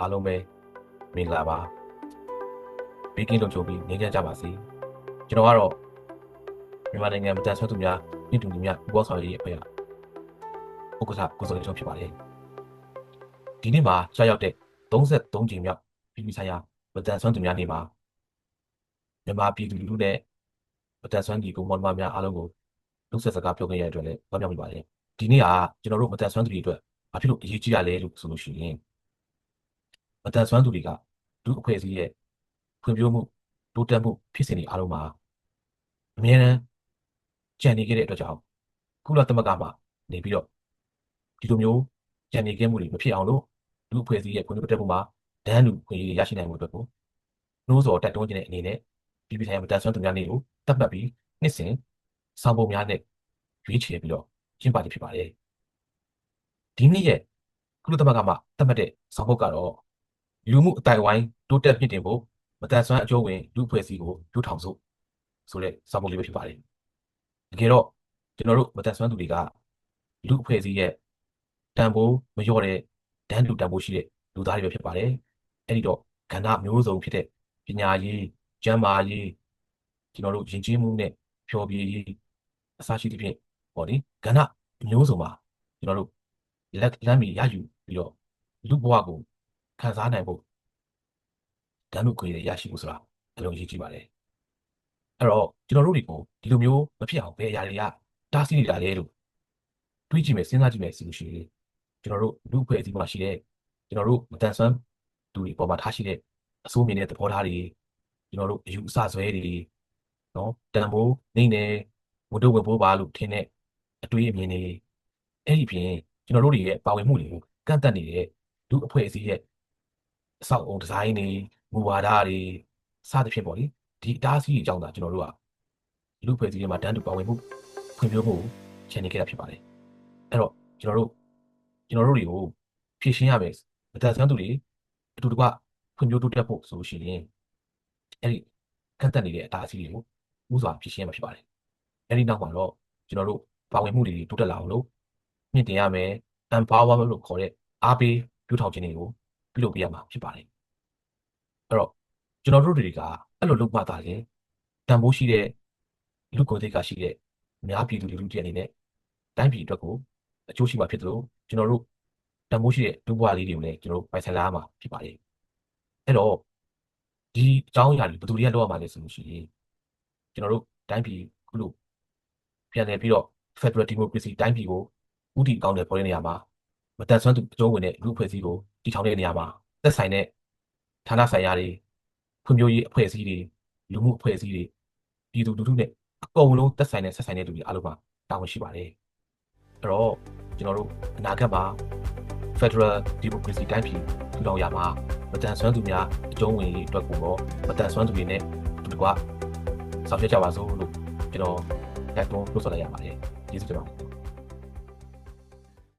အားလုံးပဲမင်္ဂလာပါဘေးကင်းလုံခြုံပြီးနေကြကြပါစေကျွန်တော်ကတော့မြန်မာနိုင်ငံမတန်ဆွမ်းသူများပြည်သူများဥပဒေဆောင်ရေးအဖွဲ့ကဥက္ကဋ္ဌကိုစုံချုံဖြစ်ပါတယ်ဒီနေ့မှာကြာရောက်တဲ့33ကြိမ်မြောက်ပြည်ပြည်ဆိုင်ရာမတန်ဆွမ်းသူများနေ့မှာမြန်မာပြည်သူလူထုနဲ့မတန်ဆွမ်းဒီကုမ္ပဏီများအားလုံးကိုလူဆက်စကားပြောခဲ့ရတဲ့အတွက်လည်းဝမ်းမြောက်မိပါတယ်ဒီနေ့ကကျွန်တော်တို့မတန်ဆွမ်းသူတွေအတွက်ဘာဖြစ်လို့အရေးကြီးရလဲလို့ဆိုလို့ရှိရင် မတန်ဆွမ်းသူတွေကလူအဖွဲ့အစည်းရဲ့ဖွံ့ဖြိုးမှုတိုးတက်မှုဖြစ်စဉ်တွေအားလုံးမှာအမြဲတမ်းကြံနေခဲ့တဲ့အတွက်ကြောင့်ကုလသမဂ္ဂမှာနေပြီးတော့ဒီလိုမျိုးကြံနေခဲ့မှုတွေမဖြစ်အောင်လို့လူအဖွဲ့အစည်းရဲ့ဖွံ့ဖြိုးတိုးတက်မှုမှာဒန်းလူခွင့်ရရရှိနိုင်မှုအတွက်ကိုနှိုးဆော်တိုက်တွန်းခြင်းတဲ့အနေနဲ့ပြည်ပြည်ဆိုင်ရာမတန်ဆွမ်းသူများနေ့ကိုတတ်မှတ်ပြီးနှစ်စဉ်ဆောင်ပုံများနဲ့ရွေးချယ်ပြီးတော့ကျင်းပခြင်းဖြစ်ပါတယ်ဒီနေ့ရဲ့ကုလသမဂ္ဂမှာတတ်မှတ်တဲ့ဆောင်ပုဒ်ကတော့ လူမှုအတိုင်းဝိုင်းတိုးတက်မြင့်တင်ဖို့မတန်ဆွမ်းအကျိုးဝင်လူအဖွဲ့အစည်းကိုလူထောင်စုဆိုတဲ့စာပုဒ်လေးပဲဖြစ်ပါတယ်။တကယ်တော့ကျွန်တော်တို့မတန်ဆွမ်းသူတွေကလူအဖွဲ့အစည်းရဲ့တန်ဖိုးမလျော့တဲ့ဒန်းလူတန်ဖိုးရှိတဲ့လူသားတွေပဲဖြစ်ပါတယ်။အဲ့ဒီတော့ကဏ္ဍမျိုးစုံဖြစ်တဲ့ပညာရေး၊ကျန်းမာရေးကျွန်တော်တို့ယဉ်ကျေးမှုနဲ့ဖျော်ဖြေရေးအစရှိသဖြင့်ဟောဒီကဏ္ဍမျိုးစုံမှာကျွန်တော်တို့လက်လမ်းမီရယူပြီးတော့လူဘဝကို ခံစားနိုင်ဖို့တမ်းမှုခွေရရှိဖို့ဆိုတာအလုံးကြီးကြည့်ပါတယ်အဲ့တော့ကျွန်တော်တို့တွေကိုဒီလိုမျိုးမဖြစ်အောင်ဘယ်အရာတွေကတားဆီးနေတာလဲလို့တွေးကြည့်မယ်စဉ်းစားကြည့်မယ်ဆိုလို့ရှိရင်ကျွန်တော်တို့လူအဖွဲ့အစည်းမှာရှိတဲ့ကျွန်တော်တို့မတန်ဆွမ်းသူတွေပေါ်မှာထားရှိတဲ့အစိုးမြင်တဲ့သဘောထားတွေကျွန်တော်တို့အယူအဆဆွဲတွေနော်တန်ဖိုးနေနေဝတ္ထုဝတ်ပိုးပါလို့ထင်တဲ့အတွေးအမြင်တွေအဲ့ဒီပြင်ကျွန်တော်တို့တွေရဲ့ပါဝင်မှုတွေကိုကန့်သက်နေတဲ့လူအဖွဲ့အစည်းရဲ့ အဆောက်အုံဒီဇိုင်းတွေမူဝါဒတွေစသဖြင့်ပေါ့လေဒီအတားအဆီးအကြောင်းသာကျွန်တော်တို့ကလူဖွဲ့စည်းတွေမှာတန်းတူပါဝင်မှုဖွံ့ဖြိုးမှုချန်နေခဲ့တာဖြစ်ပါတယ်အဲ့တော့ကျွန်တော်တို့ကျွန်တော်တို့တွေကိုဖြည့်ရှင်းရမယ်မတန်ဆန်းသူတွေအတူတကွဖွံ့ဖြိုးတိုးတက်ဖို့ဆိုလို့ရှိရင်အဲ့ဒီကန့်သက်နေတဲ့အတားအဆီးတွေကိုဥစွာဖြည့်ရှင်းရမှာဖြစ်ပါတယ်အဲ့ဒီနောက်မှာတော့ကျွန်တော်တို့ပါဝင်မှုတွေတိုးတက်လာအောင်လို့မြင့်တင်ရမယ် empowerment လို့ခေါ်တဲ့အားပေးပြုထောင်ခြင်းတွေကို ပြုလုပ်ပြရမှာဖြစ်ပါတယ်အဲ့တော့ကျွန်တော်တို့တွေကအဲ့လိုလုပ်မှသာရင်တန်ဖိုးရှိတဲ့လူကိုယ်သိက္ခာရှိတဲ့အများပြည်သူလူထုတွေအနေနဲ့တိုင်းပြည်အတွက်ကိုအကျိုးရှိမှာဖြစ်သလိုကျွန်တော်တို့တန်ဖိုးရှိတဲ့ဒုဘဝလေးတွေကိုလည်းကျွန်တော်တို့ပိုင်ဆိုင်လာမှာဖြစ်ပါတယ်အဲ့တော့ဒီအကြောင်းအရာတွေဘယ်သူတွေကလောက်ရမှာလဲဆိုလို့ရှိရင်ကျွန်တော်တို့တိုင်းပြည်ခုလိုပြန်လည်ပြီးတော့ Federal Democracy တိုင်းပြည်ကိုဥတီအကောင်းတွေပေါ်တဲ့နေရာမှာ မတန်ဆွမ်းသူအကျိုးဝင်တဲ့လူအဖွဲ့အစည်းကိုတည်ထောင်တဲ့နေရာမှာသက်ဆိုင်တဲ့ဌာနဆိုင်ရာတွေဖွံ့ဖြိုးရေးအဖွဲ့အစည်းတွေလူမှုအဖွဲ့အစည်းတွေပြည်သူလူထုနဲ့အကုန်လုံးသက်ဆိုင်တဲ့ဆက်ဆိုင်တဲ့လူတွေအားလုံးမှာတာဝန်ရှိပါတယ်အဲ့တော့ကျွန်တော်တို့အနာဂတ်မှာ Federal Democracy တိုင်းပြည်ထူထောင်ရမှာမတန်ဆွမ်းသူများအကျုံးဝင်ရေးအတွက်ကိုတော့မတန်ဆွမ်းသူတွေနဲ့တူတကွဆောင်ရွက်ကြပါစို့လို့ကျွန်တော်တိုက်တွန်းပြောဆိုလိုက်ရပါတယ်ကျေးဇူးတင်ပါတယ်